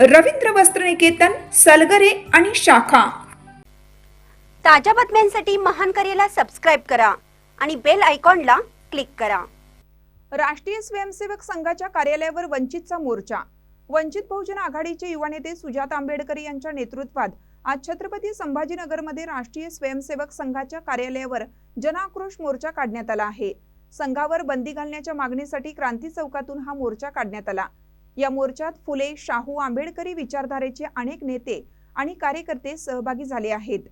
रवींद्र वस्त्रनिकेतन सलगरे आणि शाखा. ताज्या बातम्यांसाठी महान करेला सबस्क्राईब करा आणि बेल आयकॉनला क्लिक करा. राष्ट्रीय स्वयंसेवक संघाच्या कार्यालयावर वंचितचा मोर्चा. वंचित बहुजन आघाडीचे युवा नेते सुजात आंबेडकर यांच्या नेतृत्वात आज छत्रपती संभाजीनगरमध्ये राष्ट्रीय स्वयंसेवक संघाच्या कार्यालयावर जनआक्रोश मोर्चा काढण्यात आला आहे. संघावर बंदी घालण्याच्या मागणीसाठी क्रांती चौकातून हा मोर्चा काढण्यात आला. या मोर्चात फुले शाहू आंबेडकरी विचारधारेचे अनेक नेते आणि कार्यकर्ते सहभागी झाले आहेत.